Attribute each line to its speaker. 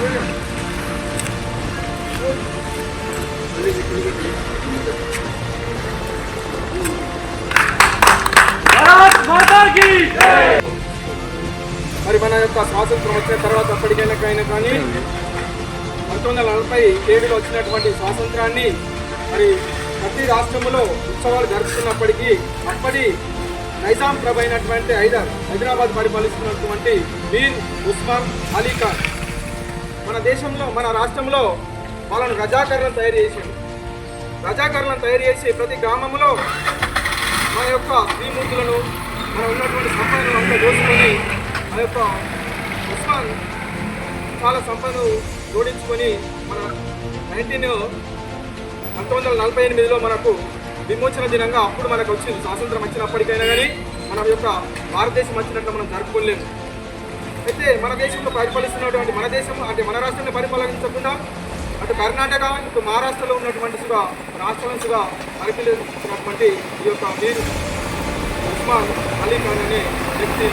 Speaker 1: మరి మన యొక్క స్వాతంత్రం వచ్చిన తర్వాత అప్పటికైనా కానీ పంతొమ్మిది వందల నలభై ఏడులో వచ్చినటువంటి స్వాతంత్రాన్ని మరి ప్రతి రాష్ట్రంలో ఉత్సవాలు జరుపుతున్నప్పటికీ అప్పటి నైజాం అయినటువంటి హైదర్ హైదరాబాద్ పరిపాలిస్తున్నటువంటి మీన్ ఉస్మాన్ అలీఖాన్ మన దేశంలో మన రాష్ట్రంలో వాళ్ళను రజాకరణను తయారు చేసింది రజాకరణను తయారు చేసి ప్రతి గ్రామంలో మన యొక్క శ్రీమూర్తులను మన ఉన్నటువంటి సంపదను అంతా దోచుకొని ఆ యొక్క ఉస్మాన్ చాలా సంపదను జోడించుకొని మన నైన్టీన్ పంతొమ్మిది వందల నలభై ఎనిమిదిలో మనకు విమోచన దినంగా అప్పుడు మనకు వచ్చింది. స్వాతంత్రం వచ్చినప్పటికైనా కానీ మన యొక్క భారతదేశం వచ్చినట్లు మనం జరుపుకోలేము. అయితే మన దేశంలో పరిపాలిస్తున్నటువంటి మన దేశం అంటే మన రాష్ట్రాన్ని పరిపాలించకుండా అటు కర్ణాటక ఇటు మహారాష్ట్రలో ఉన్నటువంటి సుగా రాష్ట్రాలుగా పరిపాలిస్తున్నటువంటి ఈ యొక్క మీరు ఉస్మాన్ అలీ ఖాన్ అనే వ్యక్తి